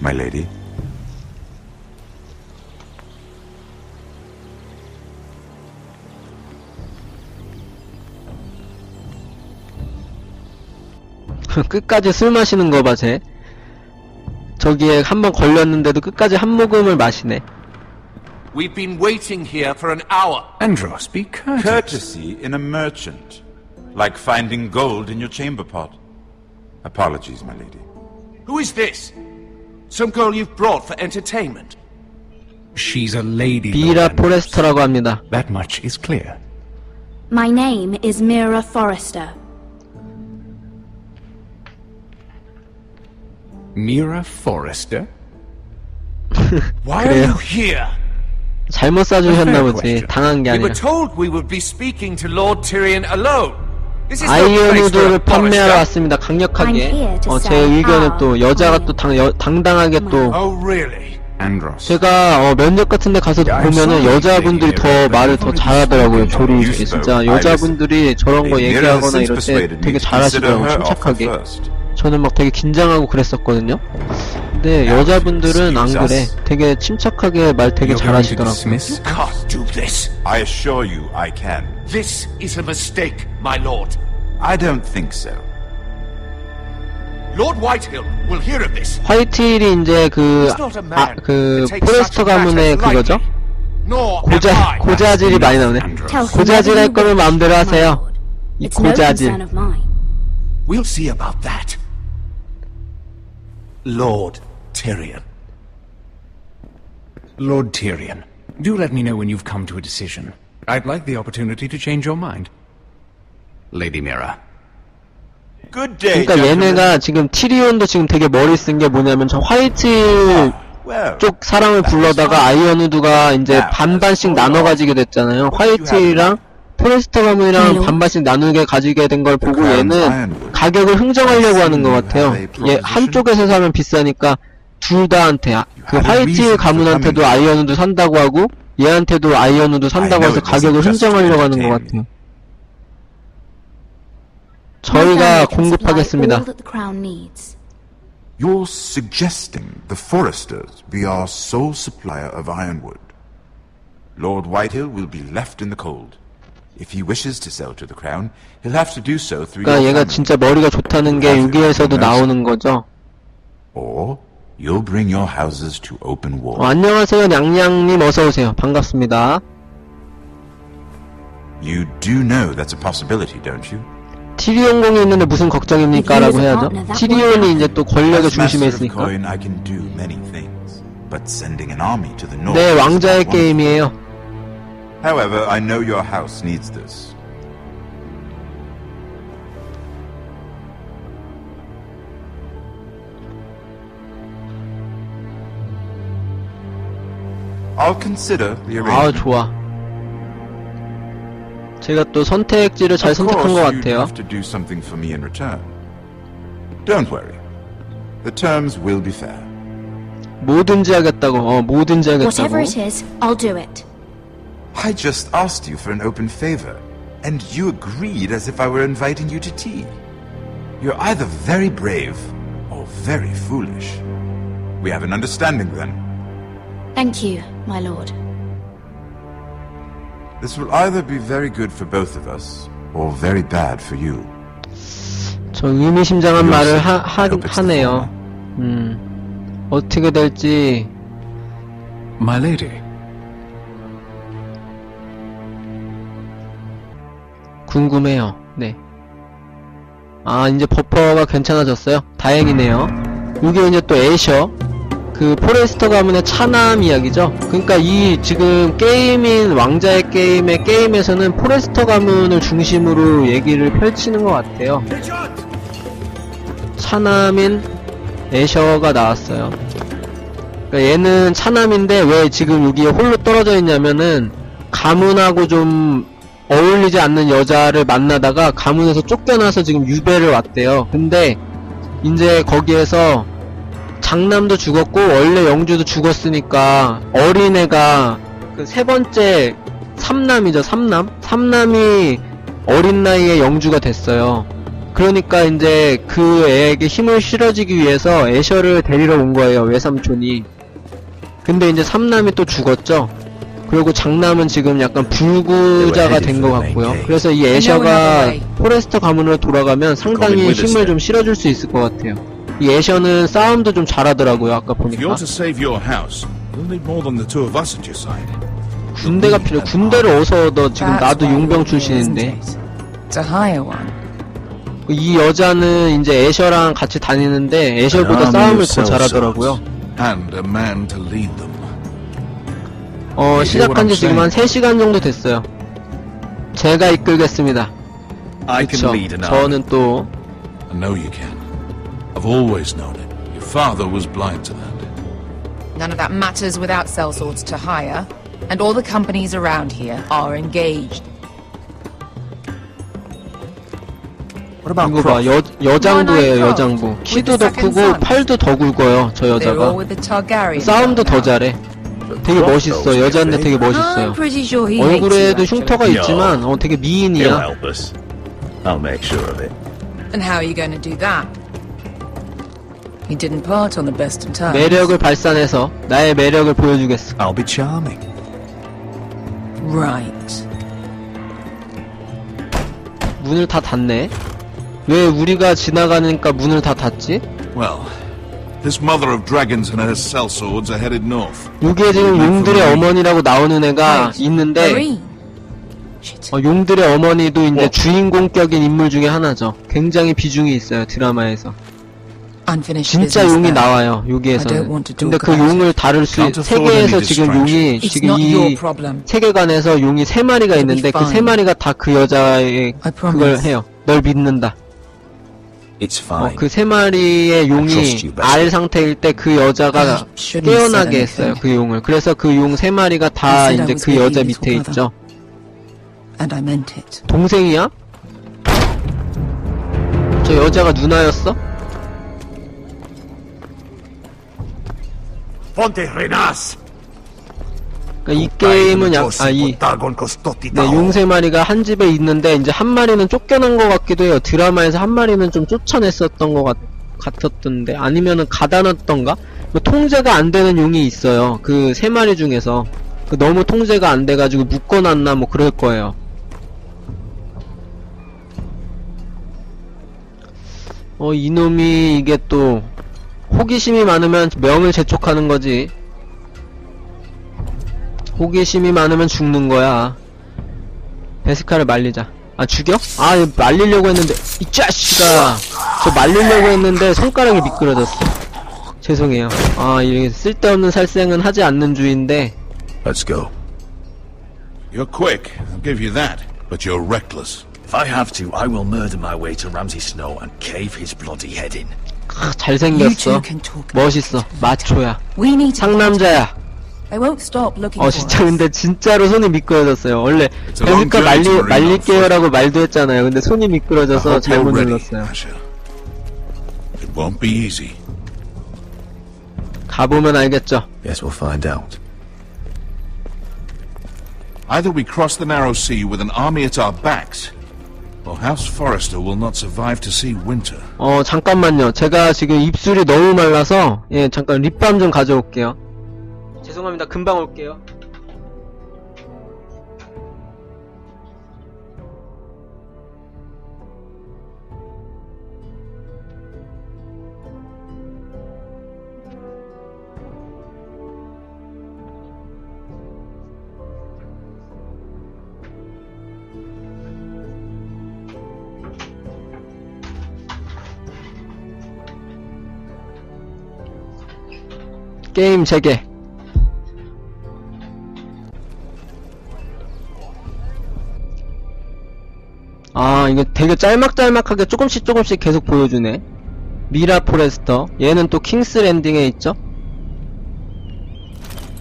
my lady. 끝까지 술 마시는 거 봐, 쟤. 저기에 한 번 걸렸는데도 끝까지 한 모금을 마시네. We've been waiting here for an hour. Andros, be courteous. Courtesy in a merchant. Like finding gold in your chamber pot. Apologies, my lady. Who is this? Some girl you've brought for entertainment? She's a lady. 비라 Lord Andros. 포레스터라고 합니다. That much is clear. My name is Mira Forrester. Mira Forrester? Why are you here? 잘못 싸주셨나 보지. question. 당한 게 We were 아니라. told we would be speaking to Lord Tyrion alone. 아이언 우드를 a 판매하러. 왔습니다. 강력하게. 어, 제 의견은 또 여자가 또 당, 여, 당당하게 또 Oh. 제가 어, 면접 같은 데 가서 야, 보면은 여자분들이 더. 말을 더 잘하더라고요. 조리 You 진짜. 여자분들이 저런 거 얘기하거나 이럴 때 되게 잘하시더라고요. 침착하게. 저는 막 되게 긴장하고 그랬었거든요. 근데 여자분들은 안 그래. 되게 침착하게 말 되게 잘하시더라고요. dismiss? Can't do this. I assure you I can. This is a mistake, my lord. I don't think so. Lord Whitehill will hear of this. 화이트힐이 이제 그, He's not a 아, man 그, to take 포레스터 such 가문의 matters 그거죠? lightly. Nor am 고자, I. 고자질이 많이 나오네. Andros. Tell him 고자질 whatever 할 you 거면 wish, 마음대로 my 하세요. lord. 이 It's no 고자질. concern of mine. We'll see about that. Lord Tyrion. Lord Tyrion, do let me know when you've come to a decision. I'd like the opportunity to change your mind. Lady Mira. Good day, 그러니까 gentlemen. 얘네가 지금 티리온도 지금 되게 머리 쓴 게 뭐냐면 저 화이트힐 Well, 쪽 사람을 불러다가 아이언우드가 이제 반반씩 나눠 가지게 됐잖아요. 화이트힐이랑 포레스터 가문이랑 반반씩 나누게 가지게 된 걸 보고 얘는 가격을 흥정하려고 하는 것 같아요. 얘 한쪽에서 사면 비싸니까 둘 다한테 아- 그 화이트힐 가문한테도 아이언우드 산다고 하고 얘한테도 아이언우드 산다고 해서 가격을 흥정하려고 하는 것 같아요. My 저희가 family can supply 공급하겠습니다. all that the crown needs. you're suggesting the Foresters be our sole supplier of ironwood. Lord Whitehill will be left in the cold. If he wishes to sell to the crown, he'll have to do so through 그러니까 your 얘가 family. 진짜 머리가 좋다는 게 여기에서도 나오는 거죠. Or you'll bring your houses to open war. 어, 안녕하세요, 냥냥님 어서 오세요. 반갑습니다. You do know that's a possibility, don't you? 티리온 공이 있는데 무슨 걱정입니까? 라고 해야죠. 티리온이 이제 또 권력의 중심에 있으니까. 네, 왕자의. 게임이에요. However, I know your house needs this. I'll consider the 아. 좋아. 제가 또 선택지를 잘 Of 선택한 course, 것 you'd 같아요. have to do something for me in return. Don't worry. The terms will be fair. 뭐든지 하겠다고, 어, 뭐든지 Whatever 하겠다고. it is, I'll do it. I just asked you for an open favor, and you agreed as if I were inviting you to tea. You're either very brave or very foolish. We have an understanding then. Thank you, my lord. This will either be very good for both of us or very bad for you. 저 의미심장한 말을. 하, 하, 하네요. 음, 어떻게 될지, My lady. 궁금해요. 네. 아, 이제 버퍼가 괜찮아졌어요. 다행이네요. 이게 이제 또 애셔. 그 포레스터 가문의 차남 이야기죠. 그러니까 이 지금 게임인 왕자의 게임의 게임에서는 포레스터 가문을 중심으로 얘기를 펼치는 것 같아요. 차남인 애셔가 나왔어요. 그러니까 얘는 차남인데 왜 지금 여기에 홀로 떨어져 있냐면은 가문하고 좀 어울리지 않는 여자를 만나다가 가문에서 쫓겨나서 지금 유배를 왔대요. 근데 이제 거기에서 장남도 죽었고 원래 영주도 죽었으니까 어린애가 그 세 번째 삼남이죠 삼남 삼남이 어린 나이에 영주가 됐어요. 그러니까 이제 그 애에게 힘을 실어주기 위해서 애셔를 데리러 온 거예요, 외삼촌이. 근데 이제 삼남이 또 죽었죠? 그리고 장남은 지금 약간 불구자가 된 것 같고요. 그래서 이 애셔가 포레스터 가문으로 돌아가면 상당히 힘을 좀 실어줄 수 있을 것 같아요. 이 애셔는 싸움도 좀 잘하더라고요, 아까 보니까. 군대가 필요, 군대를 어서 얻어, 지금 나도 용병 출신인데. 이 여자는 이제 애셔랑 같이 다니는데 애셔보다 싸움을 더 잘하더라고요. 어, 시작한 지 지금 한 3시간 정도 됐어요. 제가 이끌겠습니다. 그쵸. 저는 또, I know you can. I've always known it. Your father was blind to that. None of that matters without sellswords to hire, and all the companies around here are engaged. What about 이거 봐, 여, 여장부예요, 여장부. 키도 더 크고. 팔도 더 굵어요, 저 여자가. 싸움도 더. 잘해. 되게 멋있어, 여자인데 되게 I'm 멋있어요. pretty sure he hates you, 얼굴에도. 흉터가 있지만, 어, 되게 미인이야. help us. I'll make sure of it. And how are you going to do that? He didn't part on the best of terms. 매력을 발산해서, 나의 매력을 보여주겠어. I'll be charming. Right. 문을 다 닫네. 왜 우리가 지나가니까 문을 다 닫지? Well, this mother of dragons and her sellswords are headed north. 여기에 지금 용들의 어머니라고 나오는 애가 있는데. 어, 용들의 어머니도 이제 주인공격인 인물 중에 하나죠. 굉장히 비중이 있어요, 드라마에서. 진짜 용이. 나와요, I don't 여기에서. want to 근데 그 용을 다룰 수, 세계에서 지금. 용이, It's 지금 not your 이 problem. 세계관에서 용이 세 마리가 있는데 그 세. 마리가 다 그 여자의 그걸. 해요. 널 믿는다. It's 어, fine. 그세 마리의 용이. 알 상태일 때 그 여자가 깨어나게. 했어요, 그 용을. 그래서 그 용 세 마리가 다 이제 그 여자 밑에 있죠. 동생이야? 저 여자가 누나였어? Ponte Renas! 그러니까 이 게임은 약, 아, 이, 네, 용세 마리가 한 집에 있는데, 이제 한 마리는 쫓겨난 것 같기도 해요. 드라마에서 한 마리는 좀 쫓아냈었던 것 같, 같았던데, 아니면은 가다놨던가? 뭐 통제가 안 되는 용이 있어요. 그 세 마리 중에서. 그 너무 통제가 안 돼가지고 묶어놨나 뭐 그럴 거예요. 어, 이놈이 이게 또, 호기심이 많으면 명을 재촉하는 거지. 호기심이 많으면 죽는 거야. 베스카를 말리자. 아, 죽여? 아, 말리려고 했는데, 이 자식아! 저 말리려고 했는데, 손가락이 미끄러졌어. 죄송해요. 아, 이게 쓸데없는 살생은 하지 않는 주인데, Let's go. You're quick, I'll give you that. But you're reckless. If I have to, I will murder my way to Ramsay Snow and cave his bloody head in. 잘생겼어. 멋있어. 마초야. 상남자야. 어, 진짜. 근데 진짜로 손이 미끄러졌어요. 원래, journey 말리, 말릴게요라고 말도 했잖아요. 근데 손이 미끄러져서 잘못 눌렀어요. 가보면 알겠죠. Yes, we'll find out. Either we cross the narrow sea with an army at our backs, 어, 잠깐만요. 제가 지금 입술이 너무 말라서, 예, 잠깐 립밤 좀 가져올게요. 죄송합니다. 금방 올게요. 게임 재개. 아, 이거 되게 짤막짤막하게 조금씩 조금씩 계속 보여주네. 미라 포레스터. 얘는 또 킹스 랜딩에 있죠?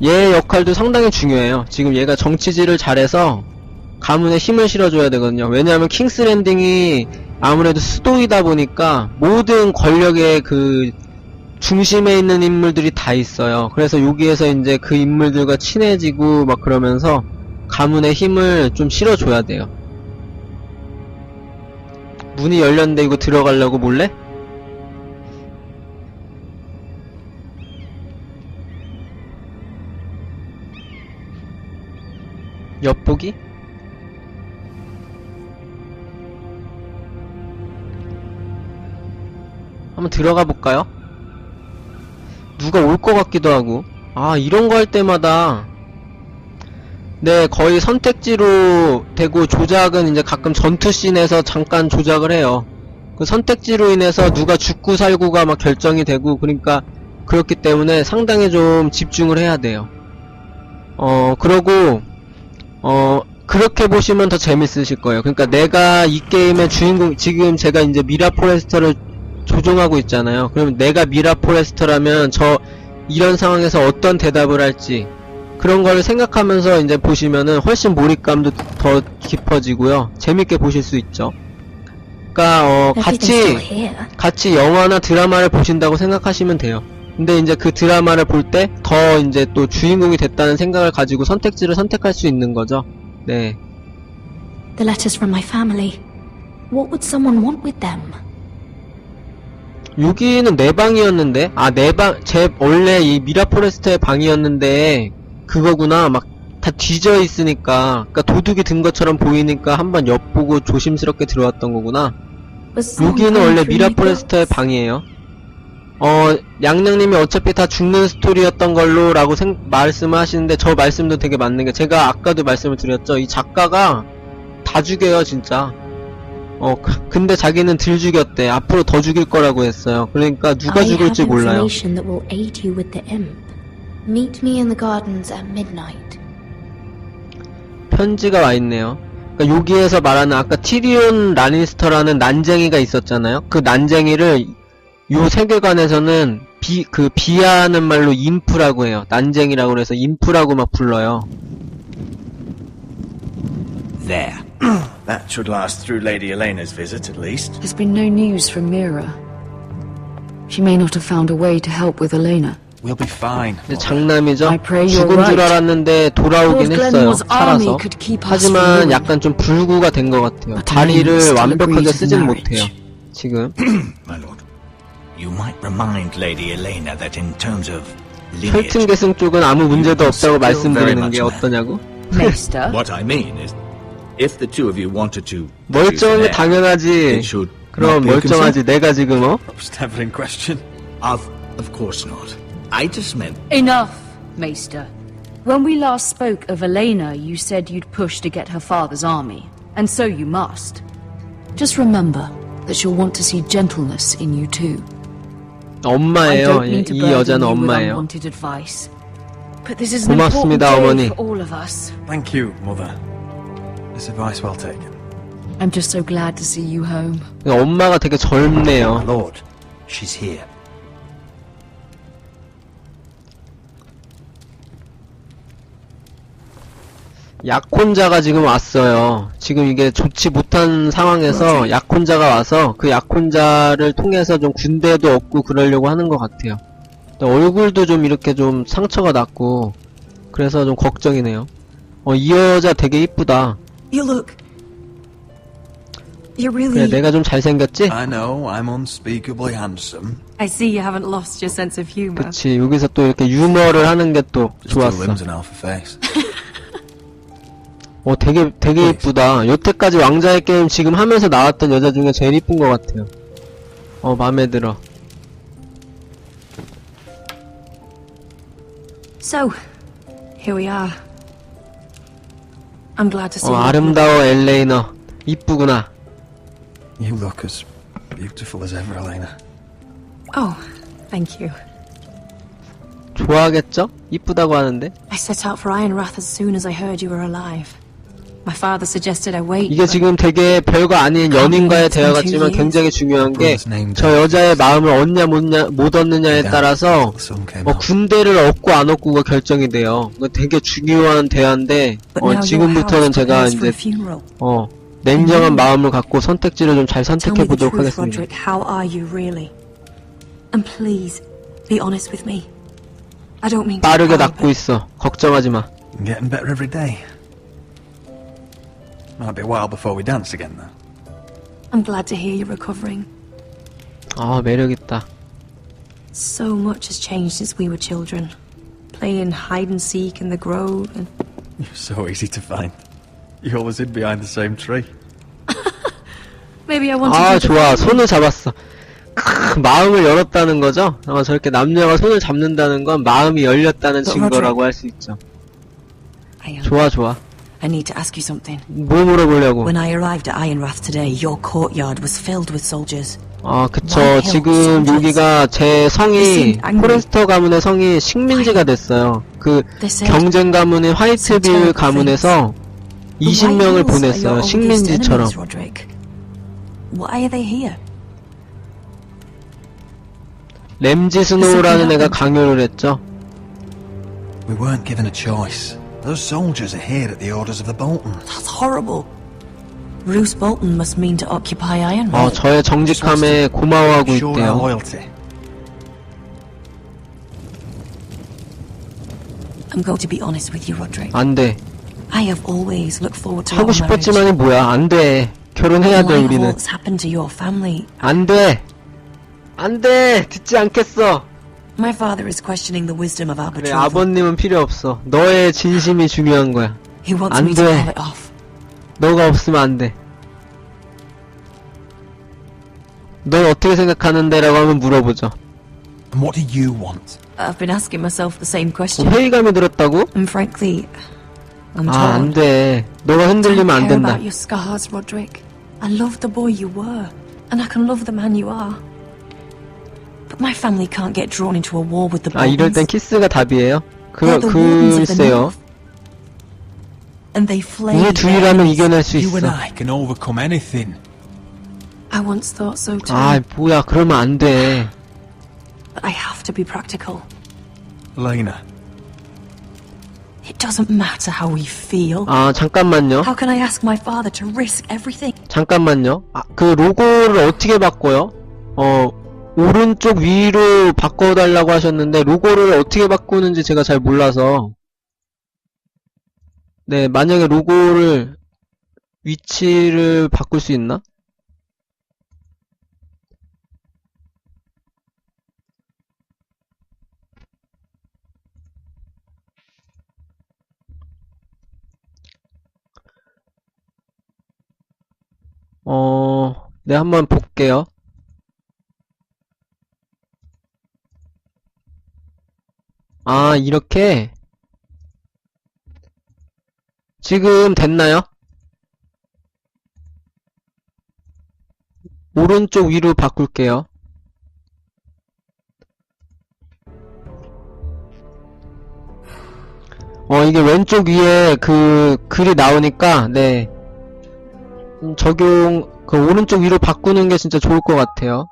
얘 역할도 상당히 중요해요. 지금 얘가 정치질을 잘해서 가문에 힘을 실어줘야 되거든요. 왜냐하면 킹스 랜딩이 아무래도 수도이다 보니까 모든 권력의 그 중심에 있는 인물들이 다 있어요. 그래서 여기에서 이제 그 인물들과 친해지고 막 그러면서 가문의 힘을 좀 실어줘야 돼요. 문이 열렸는데 이거 들어가려고 몰래? 엿보기? 한번 들어가 볼까요? 누가 올 것 같기도 하고. 아, 이런 거 할 때마다. 네, 거의 선택지로 되고 조작은 이제 가끔 전투씬에서 잠깐 조작을 해요. 그 선택지로 인해서 누가 죽고 살고가 막 결정이 되고, 그러니까 그렇기 때문에 상당히 좀 집중을 해야 돼요. 어, 그러고, 어, 그렇게 보시면 더 재밌으실 거예요. 그러니까 내가 이 게임의 주인공, 지금 제가 이제 미라 포레스터를 조종하고 있잖아요. 그럼 내가 미라 포레스터라면 저 이런 상황에서 어떤 대답을 할지 그런 걸 생각하면서 이제 보시면은 훨씬 몰입감도 더 깊어지고요. 재밌게 보실 수 있죠. 그러니까 어 같이. 같이 영화나 드라마를 보신다고 생각하시면 돼요. 근데 이제 그 드라마를 볼 때 더 이제 또 주인공이 됐다는 생각을 가지고 선택지를 선택할 수 있는 거죠. 네. The letters from my family. What would someone want with them? 여기는 내 방이었는데? 아 내 방 제 원래 이 미라포레스트의 방이었는데 그거구나. 막 다 뒤져 있으니까. 그러니까 도둑이 든 것처럼 보이니까 한번 엿보고 조심스럽게 들어왔던 거구나. 여기는 원래 미라포레스트의? 방이에요. 어 양양님이 어차피 다 죽는 스토리였던 걸로 라고 생, 말씀을 하시는데 저 말씀도 되게 맞는 게 제가 아까도 말씀을 드렸죠. 이 작가가 다 죽여요 진짜 어 그- 근데 자기는 들 죽였대 앞으로 더 죽일 거라고 했어요 그러니까 누가 죽을지 몰라요. 편지가 와 있네요. 그러니까 여기에서 말하는 아까 티리온 라니스터라는 난쟁이가 있었잖아요. 그 난쟁이를 요 세계관에서는 비, 그 비하하는 말로 인프라고 해요. 난쟁이라고 그래서 인프라고 막 불러요. There. that should last through Lady Elena's visit, at least. There's been no news from Mira. She may not have found a way to help with Elena. We'll be fine. 근데 장남이죠. I pray you're 죽은 줄. 알았는데 돌아오긴 했어요. 살아서. could keep us 하지만. 약간 좀 불구가 된 것 같아요. But 다리를 완벽하게 쓰진. 못해요. 지금. My lord. You might remind Lady Elena that in terms of lineage, 혈통계승 쪽은 아무 문제도 없다고 말씀드리는 much 게. 어떠냐고? What I mean is, if the two of you wanted to 멀쩡한 게 choose an heir, 당연하지. it should 그럼 not be a concern. 멀쩡하지. 내가 지금 어? Stabbling question. Of, of course not. I just meant Enough, Maester. When we last spoke of Elena, you said you'd push to get her father's army. And so you must. Just remember that she'll want to see gentleness in you too. I 엄마예요. don't mean to 이 burden 여자는 you with 엄마예요. unwanted advice. But this is an 고맙습니다, important day 어머니. for all of us. Thank you, Mother. This advice well taken. I'm just so glad to see you home. 엄마가 되게 젊네요. Lord, she's here. 약혼자가 지금 왔어요. 지금 이게 좋지 못한 상황에서 약혼자가 와서 그 약혼자를 통해서 좀 군대도 얻고 그러려고 하는 것 같아요. 얼굴도 좀 이렇게 좀 상처가 났고 그래서 좀 걱정이네요. 어, 이 여자 되게 이쁘다. You look. You're 그래, really. 내가 좀 잘생겼지? I know I'm unspeakably handsome. I see you haven't lost your sense of humor. 그치, 여기서 또 이렇게 유머를 하는 게 또 Just two 좋았어. limbs and half a face. 어, 되게, 되게 이쁘다. 여태까지 왕자의 게임 지금 하면서 나왔던 여자 중에 제일 이쁜 것 같아요. 어, 마음에 들어. So, here we are. I'm glad to see 어, you. 아름다워, 엘레이너. 이쁘구나. You look as beautiful as ever, Elena. Oh, thank you. 좋아하겠죠? 이쁘다고 하는데? I set out for Ironrath as soon as I heard you were alive. 이게 지금 되게 별거 아닌 연인과의 대화 같지만 굉장히 중요한 게, 저 여자의 마음을 얻냐, 못냐, 못 얻느냐에 따라서, 어. 군대를 얻고 안 얻고가 결정이 돼요. 되게 중요한 대화인데, but 어, 지금부터는 제가 이제. 어, 냉정한 마음을 갖고 선택지를 좀 잘 선택해 보도록 하겠습니다. Roderick. How are you really? And please, be honest with me. I don't mean to. 빠르게 낫고 있어. 걱정하지 마. Might be a while before we dance again, though. I'm glad to hear you're recovering. 아, 매력 있다. So much has changed since we were children. Playing hide and seek in the grove and You're so easy to find. You always hid behind the same tree. maybe I wanted 아, 좋아. 손을 잡았어. 크, 마음을 열었다는 거죠? 어, 저렇게 남녀가 손을 잡는다는 건 마음이 열렸다는 너, 증거라고 할 수 있죠. Um, 좋아, 좋아. I need to ask you something. 뭐 물어보려고? When I arrived at Ironrath today, your courtyard was filled with soldiers. 아, 그쵸. 지금. 여기가 제 성이. 포레스터 가문의 성이 식민지가 됐어요. 그, 경쟁 가문인 화이트빌 가문에서 the White 20명을 Hills are your 보냈어요. 식민지처럼. Why are they here? 램지 스노우라는 애가 강요를 했죠. We weren't given a choice. Those soldiers are here at the orders of the Boltons. That's horrible. Bruce Bolton must mean to occupy 어, Ironrath. 저의 정직함에 고마워하고 Show our 있대요. loyalty. I'm going to be honest with you, Roderick. 안 돼. I have always looked forward to 하고 our marriage. 싶었지만이 뭐야. 안 돼. 결혼해야 돼, Why 우리는. what's happened to your family? 안 돼. 안 돼. 듣지 않겠어. My father is questioning the wisdom of our 그래, betrothal. 아버님은 필요 없어. 너의 진심이 중요한 거야. He wants 안 me to 돼. call it off. 너가 없으면 안 돼. 넌 어떻게 생각하는데? 라고 하면 물어보죠. And what do you want? I've been asking myself the same question. 회의감이 들었다고? And frankly, I'm 아, 안 torn. 돼. 너가 흔들리면 안 care 된다. about your scars, Roderick. I love the boy you were, and I can love the man you are. But my family can't get drawn into a war with the 아, 이럴 땐 Boltons. 키스가 답이에요? 그, They're the wardens of the 글쎄요. North. And they flay 우리 their 둘이라면 enemies. 이겨낼 수 You and 있어. I can overcome anything. I once thought so too. 아, 뭐야. 그러면 안 돼. But I have to be practical. Lena, It doesn't matter how we feel. 아, 잠깐만요. How can I ask my father to risk everything? 잠깐만요. 아, 그 로고를 어떻게 바꿔요? 어, 오른쪽 위로 바꿔달라고 하셨는데, 로고를 어떻게 바꾸는지 제가 잘 몰라서. 네, 만약에 로고를, 위치를 바꿀 수 있나? 어, 네, 한번 볼게요. 아, 이렇게? 지금 됐나요? 오른쪽 위로 바꿀게요. 어, 이게 왼쪽 위에 그 글이 나오니까, 네. 음, 적용, 그 오른쪽 위로 바꾸는 게 진짜 좋을 것 같아요.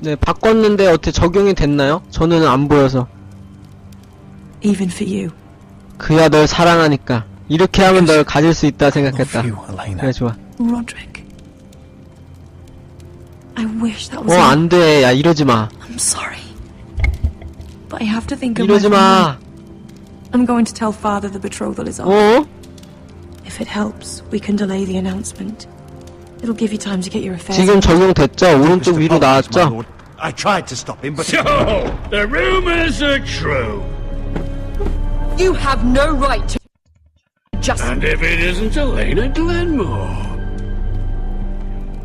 네, 바꿨는데 어떻게 적용이 됐나요? 저는 안 보여서. Even for you. 그야 널 사랑하니까. 이렇게 하면 널 가질 수 있다 생각했다. 그래, 좋아. Roderick. I wish that 어, was it. 안 돼. 야, 이러지 마. I'm sorry. But I have to think of my 이러지 마. I'm going to tell father the betrothal is off. 어? If it helps, we can delay the announcement. It'll give you time to get your affairs. 지금 in order. 적용됐죠? 오른쪽 Mr. 위로 Bolton's, my 나왔죠? lord. I tried to stop him, but So, the rumors are true. You have no right to. Just. And if it isn't Elena Glenmore.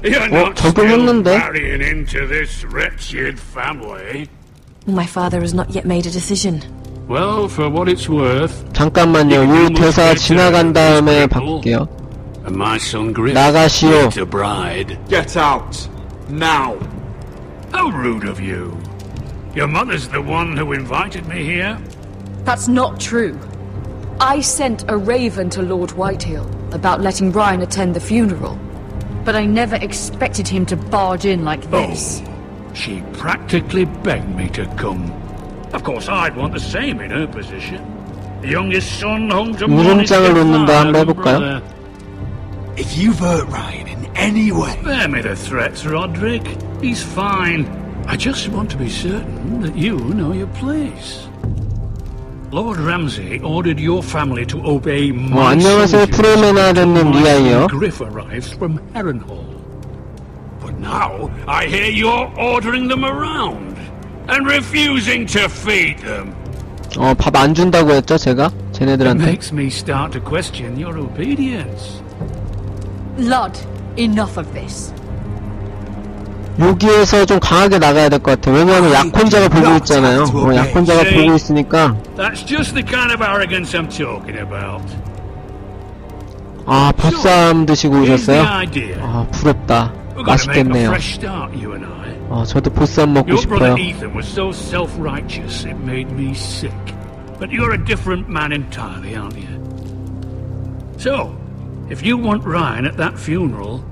You're 어, not still 적용했는데? marrying into this wretched family. My father has not yet made a decision. Well, for what it's worth, 잠깐만요. 이 대사 지나간 다음에 바꿀게요. A Marshal Griff. Nagasio. To bride. Get out. Now. How rude of you. Your mother's the one who invited me here. That's not true. I sent a raven to Lord Whitehill about letting Brian attend the funeral. But I never expected him to barge in like oh, this. Oh, she practically begged me to come. Of course, I'd want the same in her position. The youngest son home to mourn his father and brother. if you've hurt Ryan in any way, Spare me the threats, Roderick. He's fine. I just want to be certain that you know your place. Lord Ramsay ordered your family to obey 어, my 안녕하세요. soldiers 프로메나드님 until my 리아이요. son Griff arrives from Harrenhal. But now I hear you're ordering them around and refusing to feed them. 어, 밥 안 준다고 했죠, 제가? It 쟤네들한테? makes me start to question your obedience. Lud, enough of this. 여기에서 좀 강하게 나가야 될 것 같아. 왜냐하면 약혼자가 보고 있잖아요. 어, 약혼자가 보고 있으니까. That's just the kind of arrogance I'm talking about. 아, 보쌈 드시고 오셨어요? 아, 부럽다. 맛있겠네요. fresh start, you and I. 어, 저도 보쌈 먹고 싶어요. Ethan was so self-righteous it made me sick. But you're a different man entirely, aren't you? So, if you want Ryan at that funeral,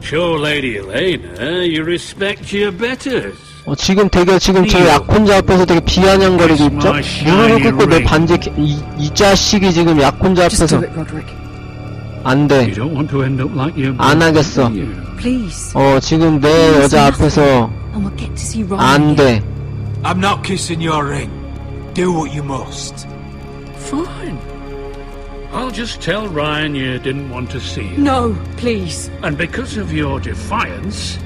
show Lady Elena you respect your betters. 어, 지금 되게 지금 저 약혼자 앞에서 되게 비아냥거리고 있죠? 무릎을 꿇고 내 반지 개- 이, 이 자식이 지금 약혼자 앞에서. 안 돼. 안 하겠어. 어, 지금 내 여자 앞에서. 안 돼. I'm not kissing your ring. Do what you must. Fine. I'll just tell Ryan you didn't want to see him. No, please. And because of your defiance,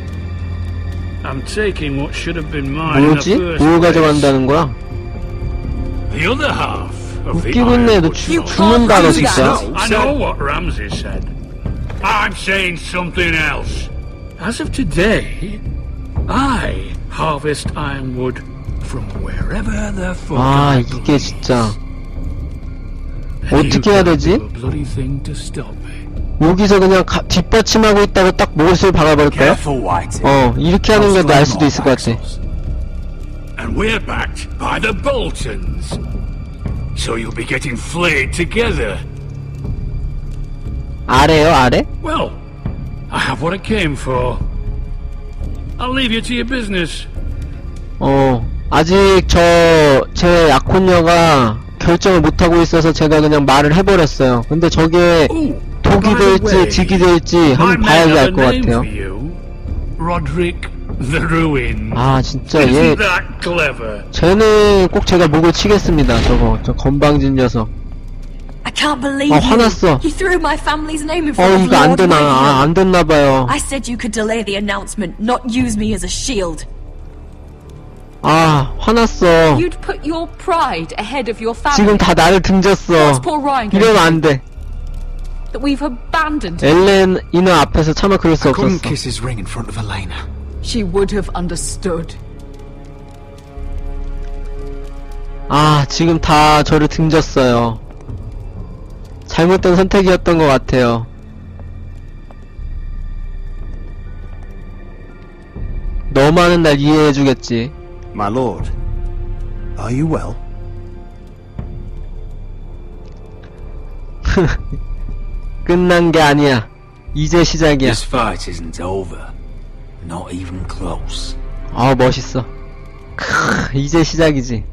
I'm taking what should have been mine in the 뭐지? first 뭘 place. 가져간다는 거야? The other half of the 웃기고 있네. 너 Ironwood 죽, Sword. 죽는다, 너 진짜. I know what Ramsey said. I'm saying something else. As of today, I harvest ironwood from wherever the fuck 아, I 이게 please. 진짜. 어떻게 해야 되지? 여기서 그냥 가, 뒷받침하고 있다가 딱 못을 박아버릴까요? Careful, Whitey. 어, 이렇게 하는 게 나을 수도 있을 것 같아. And we're backed by the Boltons. So you'll be getting flayed together. 아래요, 아래? Well, I have what I came for. I'll leave you to your business. 어, 아직 저, 제 약혼녀가 결정을 못하고 있어서 제가 그냥 말을 해버렸어요. 근데 저게 독이 될지 직이 될지 I 한번 봐야지 알 것 같아요. 아, 진짜 얘? 쟤는 꼭 제가 목을 치겠습니다, 저거. 저 건방진 녀석. I can't believe 어, you. 화났어. You threw my family's name in 어, front of 이거 안 Lord 되나. Whitehill. 아, 안 됐나봐요. I said you could delay the announcement, not use me as a shield. 아, 화났어. You'd put your pride ahead of your family. 지금 다 나를 등졌어. What's poor Ryan going 이러면 안 돼. That we've abandoned him. 엘렌 이너 앞에서 차마 그럴 수 Couldn't 없었어. kiss his ring in front of Elena. She would have understood. 아, 지금 다 저를 등졌어요. 잘못된 선택이었던 것 같아요. 너만은 날 이해해주겠지. My lord, are you well? 끝난 게 아니야. 이제 시작이야. This fight isn't over. Not even close. 아, 멋있어. 크, 이제 시작이지.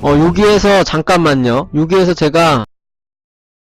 어, 여기에서 잠깐만요. 여기에서 제가